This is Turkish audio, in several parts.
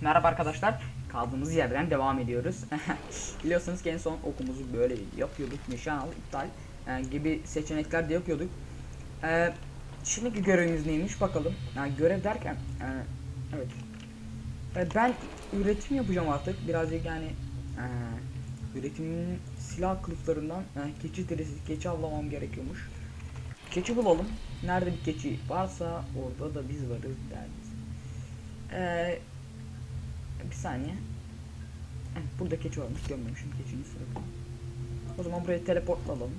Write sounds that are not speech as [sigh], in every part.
Merhaba arkadaşlar. Kaldığımız yerden devam ediyoruz. [laughs] Biliyorsunuz ki en son okumuzu böyle yapıyorduk. Nişan al, iptal e, gibi seçenekler de yapıyorduk. E, şimdiki görevimiz neymiş bakalım. Yani görev derken e, evet. E, ben üretim yapacağım artık. Birazcık yani e, üretimin silah kılıflarından e, keçi derisi, keçi avlamam gerekiyormuş. Keçi bulalım. Nerede bir keçi varsa orada da biz varız deriz. Ee, bir saniye. Heh, burada keçi varmış. Görmemişim keçinin suratını. O zaman buraya teleportlayalım.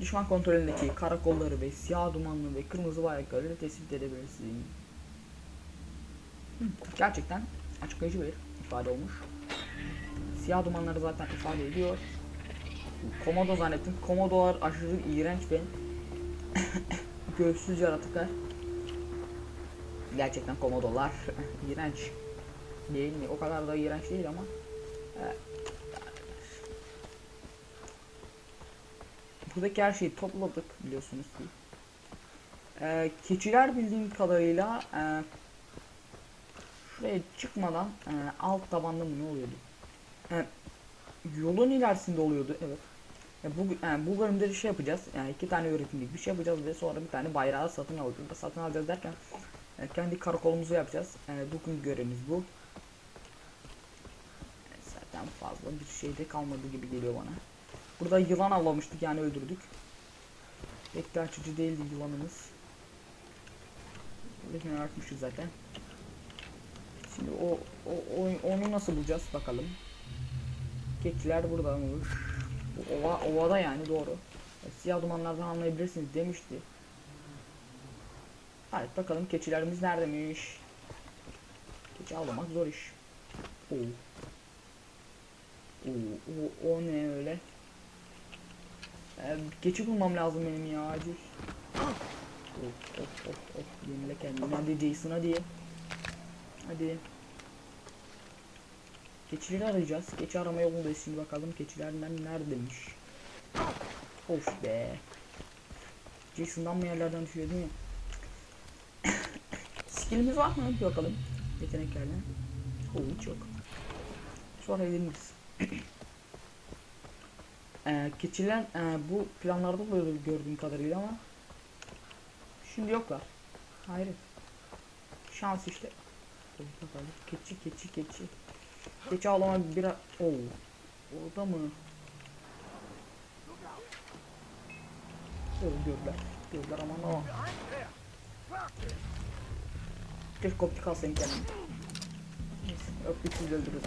Düşman kontrolündeki karakolları ve siyah dumanlı ve kırmızı bayrakları tespit edebilirsin. Hı, gerçekten açıklayıcı bir ifade olmuş. Siyah dumanları zaten ifade ediyor. Komodo zannettim. Komodolar aşırı iğrenç ve [coughs] göğsüz yaratıklar. Gerçekten komodolar [laughs] iğrenç değil mi? O kadar da iğrenç değil ama. e, buradaki her şeyi topladık biliyorsunuz ki. E, keçiler bildiğim kadarıyla e, şuraya çıkmadan e, alt tabanda mı ne oluyordu? E, yolun ilerisinde oluyordu evet. Ya bu, yani bu bölümde bir şey yapacağız. Yani iki tane üretimlik bir şey yapacağız ve sonra bir tane bayrağı satın alacağız. Satın alacağız derken e, kendi karakolumuzu yapacağız. Yani bugün görevimiz bu. Fazla bir şey de kalmadı gibi geliyor bana. Burada yılan avlamıştık yani öldürdük. Pek de açıcı değildi yılanımız. Buradakini artmışız zaten. Şimdi o, o, o- onu nasıl bulacağız bakalım. Keçiler buradaymış. Bu ova, ovada yani doğru. E, Siyah dumanlardan anlayabilirsiniz demişti. Evet bakalım keçilerimiz neredemiş. Keçi avlamak zor iş. Oo. Oo, o, o ne öyle? Ee, keçi bulmam lazım benim ya acil. Of of of of yenile kendini hadi Jason hadi. Hadi. Keçileri arayacağız. Keçi arama yolundayız şimdi bakalım keçilerden neredemiş. Of be. Jason'dan mı yerlerden düşüyor değil mi? [coughs] Skillimiz var mı? Bakalım. Yeteneklerden. Oo hiç yok. Sonra ediniriz. Ee, keçiler e, bu planlarda oluyordu gördüğüm kadarıyla ama şimdi yoklar. Hayret. Şans işte. Keçi keçi keçi. Keçi ağlama bir Oo. Orada mı? Oo, gördüler. Gördüler aman aman. Keşke koptik alsayım kendimi. Yok biz öldürürüz.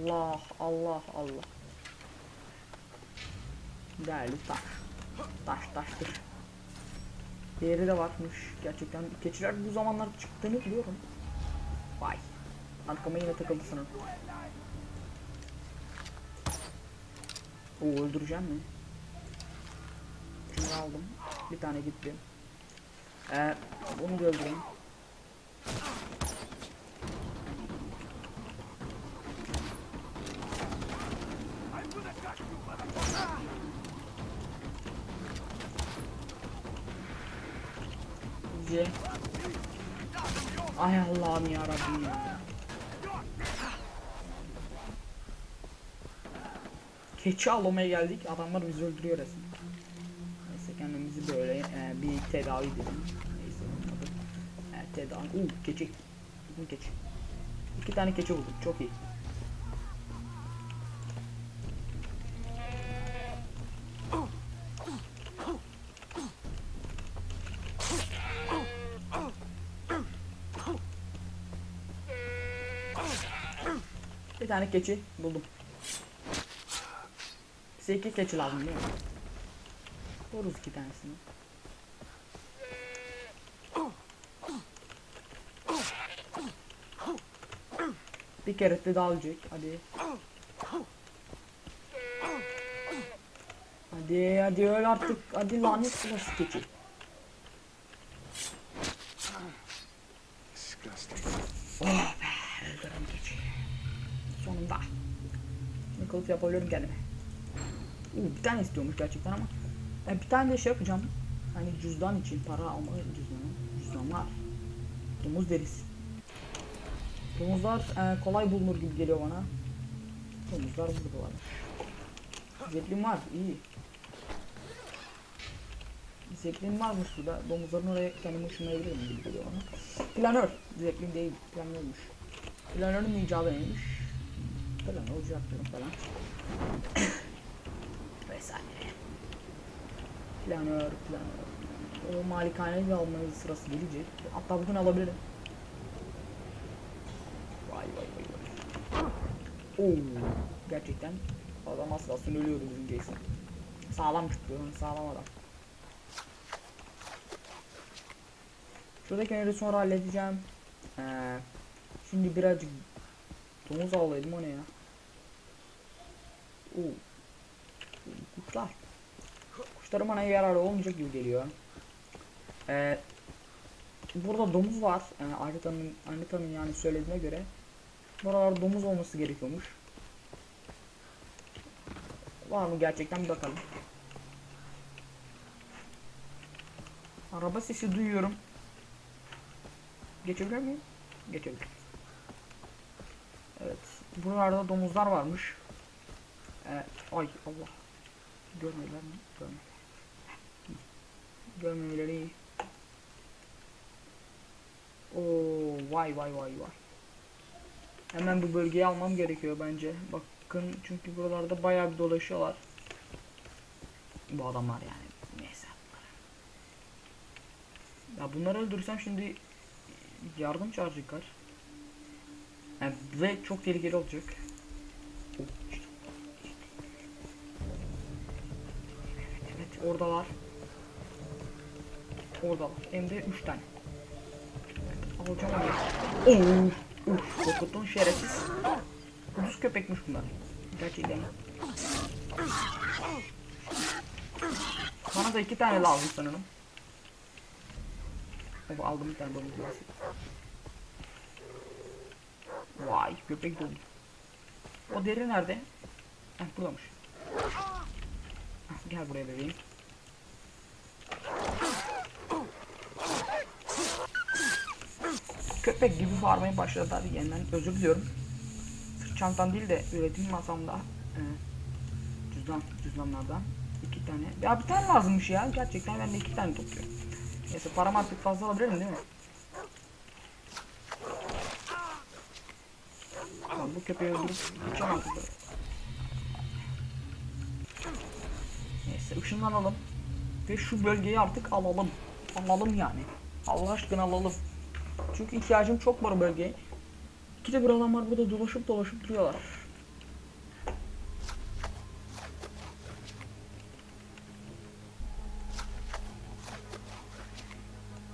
Allah Allah Allah. Değerli taş. Taş taştır. Diğeri de varmış. Gerçekten keçiler bu zamanlar çıktığını biliyorum. Vay. Arkama yine takıldı sanırım. Oo öldüreceğim mi? Şunu aldım. Bir tane gitti. Ee, bunu da öldüreyim. C. Ay Allah'ım ya Rabbim ya. Keçi avlamaya geldik. Adamlar bizi öldürüyor resmen. Neyse kendimizi böyle e, bir tedavi edelim. Neyse olmadı. E, tedavi. Uuu keçi. Bugün keçi. İki tane keçi bulduk. Çok iyi. Bir tane keçi buldum. Size iki keçi lazım değil mi? Vururuz iki tanesini. Bir kere de daha ölecek. Hadi. Hadi hadi öl artık. Hadi lanet sırası keçi. Disgusting. Oh be öldürdüm keçi. Sonunda. Ne kılıf yapabilirim kendime. Bir tane istiyormuş gerçekten ama. E, bir tane de şey yapacağım. Hani cüzdan için para alma cüzdanı. Cüzdan var. Domuz derisi. Domuzlar e, kolay bulunur gibi geliyor bana. Domuzlar burada var. Zeplin var iyi. Zeplin varmış burada. Domuzların oraya kendimi ışınlayabilirim gibi geliyor bana. Planör. Zeplin değil. Planörmüş. Planörün icadı neymiş? Falan diyorum falan. [coughs] Vesaire. Planör, planör. O malikaneyi de almanın sırası gelecek. Hatta bugün alabilirim. Vay vay vay vay. Oo, gerçekten adam kalsın ölüyordu bizim Jason. Sağlam tuttu, sağlam adam. Şuradaki sonra halledeceğim. Ee, şimdi birazcık domuz avlayalım o ne ya? Oo. Kuşlar. Kuşlarım bana yararlı olmayacak gibi geliyor. Ee, burada domuz var. Yani haritanın, haritanın yani söylediğine göre buralarda domuz olması gerekiyormuş. Var mı gerçekten bir bakalım. Araba sesi duyuyorum. Geçebilir miyim? Geçebilirim. Evet. Buralarda domuzlar varmış. Ee, ay Allah. Görmediler mi? Görmediler. Görmemeleri iyi. Oo, vay vay vay vay. Hemen bu bölgeyi almam gerekiyor bence. Bakın çünkü buralarda bayağı bir dolaşıyorlar. Bu adamlar yani. Neyse. Ya bunları öldürsem şimdi yardım çağıracaklar. Yani ve çok tehlikeli olacak. İşte. Evet oradalar. Oradalar. Hem de 3 tane. Alacağım onu. Oo. Uf, korkuttun şerefsiz. Kuduz köpekmiş bunlar. Gerçekten. Bana da iki tane lazım sanırım. Aldım bir tane yuvası. Vay köpek dolu. O deri nerede? Heh buradamış. Heh, gel buraya bebeğim. Köpek gibi bağırmaya başladılar yeniden özür diliyorum. Sırt çantam değil de üretim masamda e, cüzdan cüzdanlardan iki tane. Ya bir tane lazımmış ya gerçekten ben de iki tane topluyorum. Neyse param artık fazla alabilirim değil mi? Tamam bu köpeği öldürüp artık. böyle. Neyse ışınlanalım. Ve şu bölgeyi artık alalım. Alalım yani. Allah aşkına alalım. Çünkü ihtiyacım çok var bölgeye. İki de bir adam var burada dolaşıp dolaşıp duruyorlar.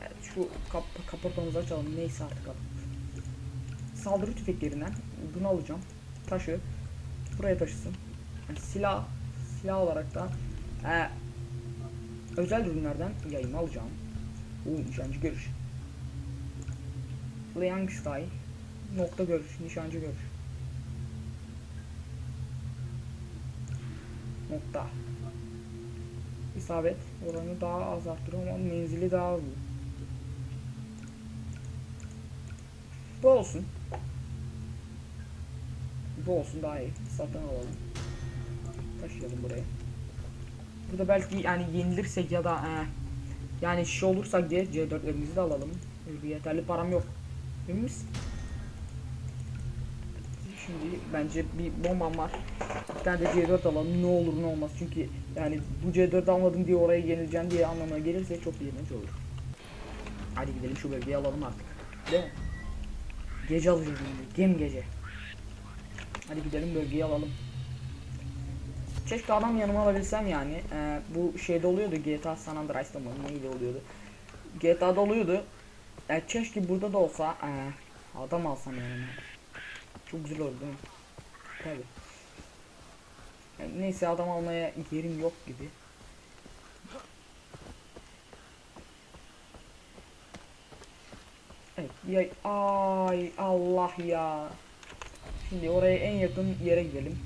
Evet şu kap kaportamızı açalım neyse artık alalım. Saldırı tüfeklerinden bunu alacağım. Taşı buraya taşısın. Yani silah silah olarak da e, özel ürünlerden yayımı alacağım. Uuu nişancı görüş. Liang nokta görüş, nişancı görüş. Nokta. İsabet oranı daha az arttırıyor ama menzili daha az. Bu olsun. Bu olsun daha iyi. Satın alalım. Taşıyalım buraya. Burada belki yani yenilirsek ya da e, yani şey olursak diye C4'lerimizi de alalım. Çünkü yeterli param yok. Emin misin? Şimdi bence bir bombam var. Bir tane de C4 alalım ne olur ne olmaz çünkü yani bu C4 almadım diye oraya yenileceğim diye anlamına gelirse çok iğrenç olur. Hadi gidelim şu bölgeyi alalım artık. Değil mi? Gece alacağız şimdi. Gem gece. Hadi gidelim bölgeyi alalım. Keşke adam yanıma alabilsem yani. Ee, bu şeyde oluyordu GTA San Andreas'ta mı neydi oluyordu. GTA'da oluyordu. E, keşke burada da olsa e, adam alsam yanıma. Çok güzel oldu değil mi? Tabi. neyse adam almaya yerim yok gibi. Evet, ya, ay Allah ya. Şimdi oraya en yakın yere gidelim.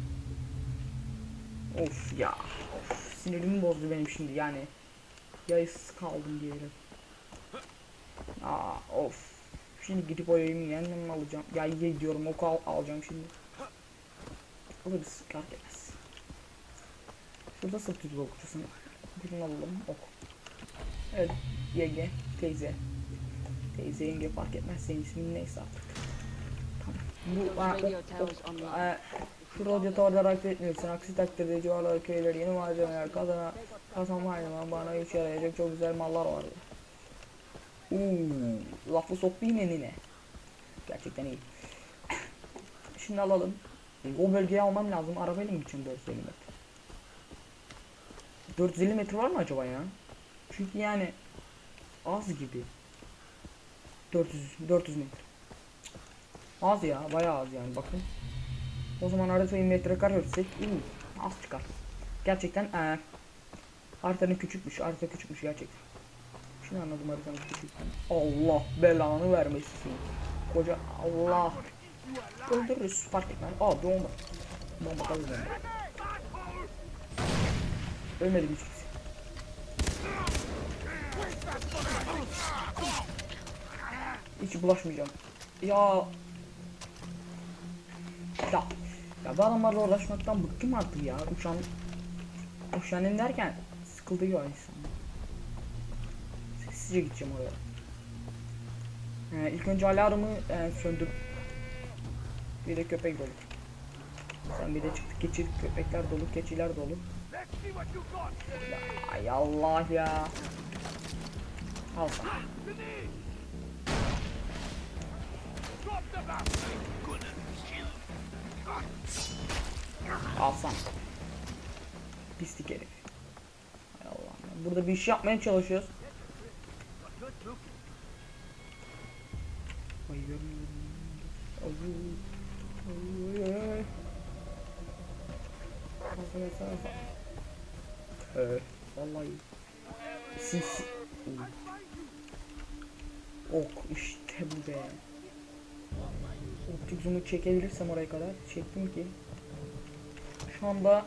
Of ya. Of, sinirimi bozdu benim şimdi yani. Yayısız kaldım diyelim. Aa of. Şimdi gidip o yayımı yeniden alacağım. Ya iyi diyorum oku al, alacağım şimdi. Alırız fark etmez. Şurada sırt yüzü okucusu var. Birini alalım ok. Evet yenge teyze. Teyze yenge fark etmez senin ismin neyse artık. Bu şu radyatörler hareket etmiyorsun. Aksi takdirde civarlar köyleri yeni malzemeler kazana kazanma her zaman bana işe yarayacak çok güzel mallar vardı. Uuu, lafı soktu yine nine. Gerçekten iyi. [coughs] Şimdi alalım. O bölgeyi almam lazım. Arabayla mı gideceğim 450 metre? 450 metre var mı acaba ya? Çünkü yani az gibi. 400 400 metre. Az ya, bayağı az yani bakın. O zaman haritayı metrekare ölçsek iyi. Az çıkar. Gerçekten ee, haritanın küçükmüş. Harita küçükmüş gerçekten. Şimdi anladım haritanın küçükten. Allah belanı vermesin. Koca Allah. Öldürürüz fark etmez. Aa bomba. Bomba tabii bomba. Ölmedi hiç kimse. Hiç bulaşmayacağım. Ya. Ya. Ya bu adamlarla uğraşmaktan bıktım artık ya. Uçan. Uçanın derken sıkıldı ya insan. Sessizce gideceğim oraya. Ee, ilk önce alarmı e, söndür. Bir de köpek dolu. Sen bir de çıktık keçi köpekler dolu, keçiler dolu. Ay Allah ya. Al sana. Al sana. Pislik herif. Hay Allah. Burada bir iş yapmaya çalışıyoruz. Evet. Vallahi. Sinsi. Ok işte bu be. Optik zoom'u çekebilirsem oraya kadar. Çektim ki. Şu anda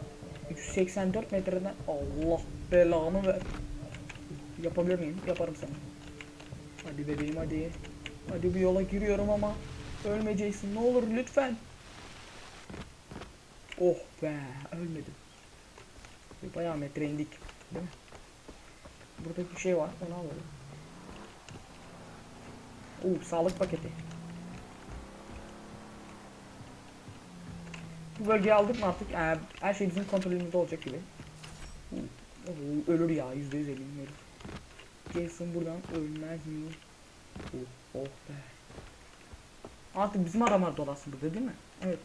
184 metreden Allah belanı ver. Yapabilir miyim? Yaparım sana. Hadi bebeğim hadi. Hadi bir yola giriyorum ama ölmeyeceksin. Ne olur lütfen. Oh be ölmedim. Bayağı metre indik. Değil mi? Burada bir şey var. Onu alalım. Oo sağlık paketi. Bu bölgeyi aldık mı artık? Ee, her şey bizim kontrolümüzde olacak gibi. Ölür ya yüzde yüz eminim ölür. Jason buradan ölmez mi? Oh, oh be. Artık bizim adamlar dolasın burada değil mi? Evet.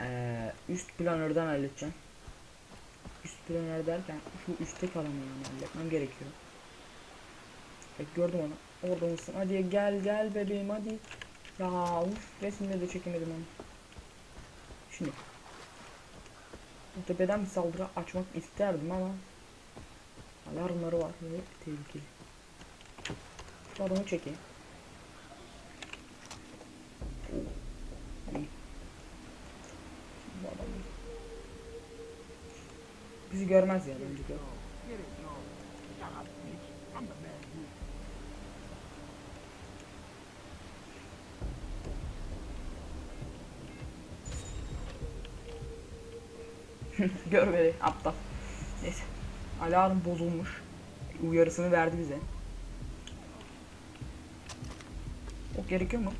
Ee, üst planörden halledeceğim. Üst planör derken şu üstte kalanı yani halletmem gerekiyor. Evet gördüm onu. Orada mısın? Hadi gel gel bebeğim hadi. Ya uf resimde de çekemedim onu. Şimdi. Tepeden bir saldırı açmak isterdim ama alarmları var ve tehlikeli. Şu adamı çekeyim. Bizi görmez ya bence. [laughs] Görmedi aptal. Neyse. Alarm bozulmuş. Uyarısını verdi bize. Ok gerekiyor mu?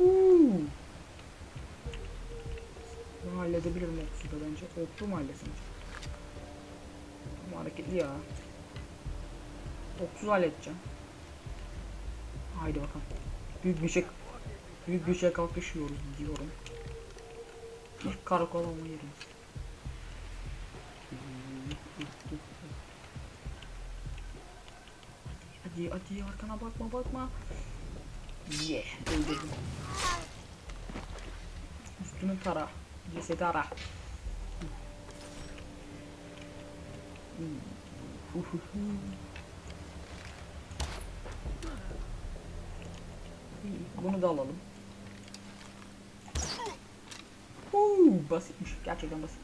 Uuu. Bunu halledebilirim oksu da bence. Oklu mu halletsem? Ama hareketli ya. Oksuz halledeceğim. Haydi bakalım. Büyük bir şey büyük bir şey kalkışıyoruz diyorum. İlk karakol olma yerimiz. Hadi hadi arkana bakma bakma. Yeah öldürdüm. Üstünü tara. Cesedi ara. Bunu da alalım. Uuu basitmiş. Gerçekten basit.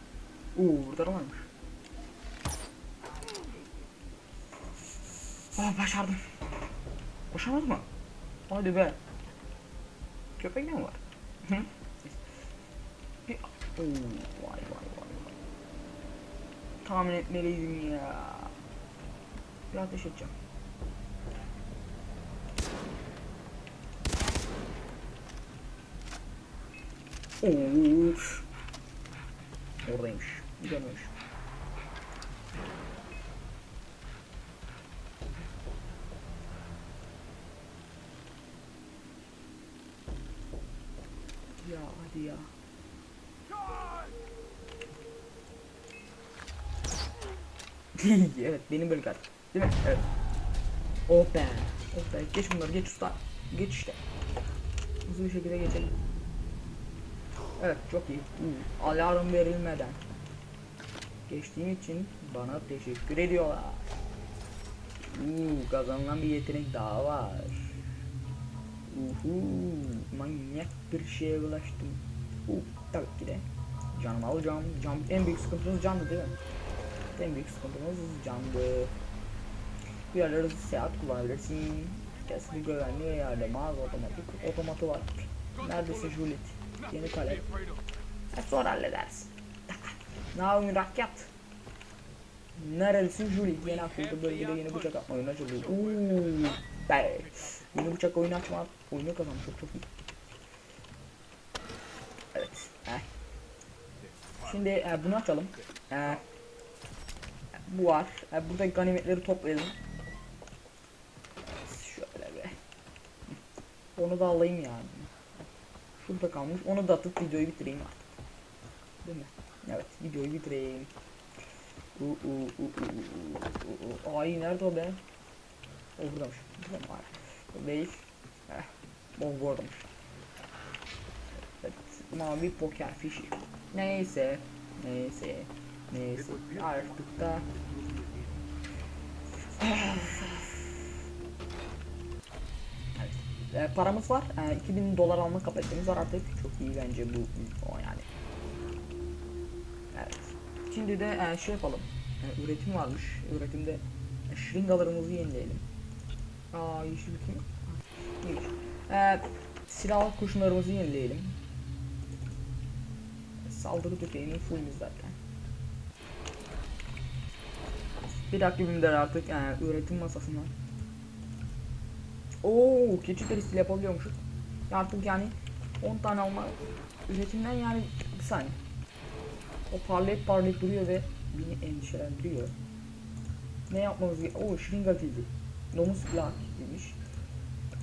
Uuu burada da varmış. Oh başardım. Başarmadı mı? Hadi be. Köpek ne var? Hı? Bir... Oo, vay vay vay. Tahmin etmeliydim ya. Bir ateş edeceğim. Oo. Oradaymış. Görmemiş. Ya hadi ya. [laughs] evet benim bölüm kartım. Değil mi? Evet. Oh be. Oh be. Geç bunları geç usta. Geç işte. Hızlı bir şekilde geçelim. Evet çok iyi. Uh, alarm verilmeden. Geçtiğim için bana teşekkür ediyorlar. Uh, kazanılan bir yetenek daha var. Uhu, manyak bir şeye ulaştım. Uh, tabii ki de. Canımı alacağım. Can, en büyük sıkıntımız candı değil mi? En büyük sıkıntımız candı. Bir yerlere seyahat kullanabilirsin. Kesinlikle güvenli ve ayarlamaz otomatik. Otomatı var. Neredesin Juliet? Yeni kale. E, sonra halledersin. [laughs] Now mürakkep. Neredesin Julie? Yeni akıllı bölgede yeni bıçak atma oyunu açılıyor. Uuu. Be. Yeni bıçak oyunu açma oyunu kazanmış çok çok iyi. Evet. Heh. Şimdi e, bunu açalım. E, bu var. E, burada ganimetleri toplayalım. Şöyle be. Onu da alayım yani. Şurada kalmış. Onu da atıp videoyu bitireyim artık. Değil mi? Evet, videoyu bitireyim. Ay nerede o be? O buradaymış. Burada mı var? Değil. Heh. O buradaymış. Evet, mavi poker fişi. Neyse. Neyse. Neyse. Artık da. [sighs] E, paramız var. E, 2000 dolar alma kapasitemiz var artık. Çok iyi bence bu o yani. Evet. Şimdi de e, şey yapalım. E, üretim varmış. Üretimde şırıngalarımızı yenileyelim. Aa yeşil. İyiymiş. E, silahlı kurşunlarımızı yenileyelim. Saldırı tüfeğinin fullümüz zaten. Bir dakika bimler artık e, üretim masasına. Oo, keçi derisi yapabiliyormuşuz. Artık yani 10 tane alma üretimden yani bir saniye. O parlayıp parlayıp duruyor ve beni endişelendiriyor. Ne yapmamız gerek? Oo, şırınga. Domuz silah demiş.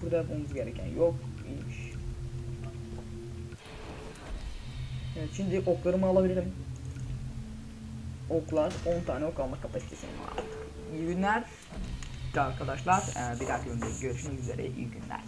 Burada yapmamız gereken yok. iyiymiş. Evet şimdi oklarımı alabilirim. Oklar 10 tane ok alma kapasitesi var. İyi günler arkadaşlar. Ee, bir dahaki bölümde görüşmek üzere. İyi günler.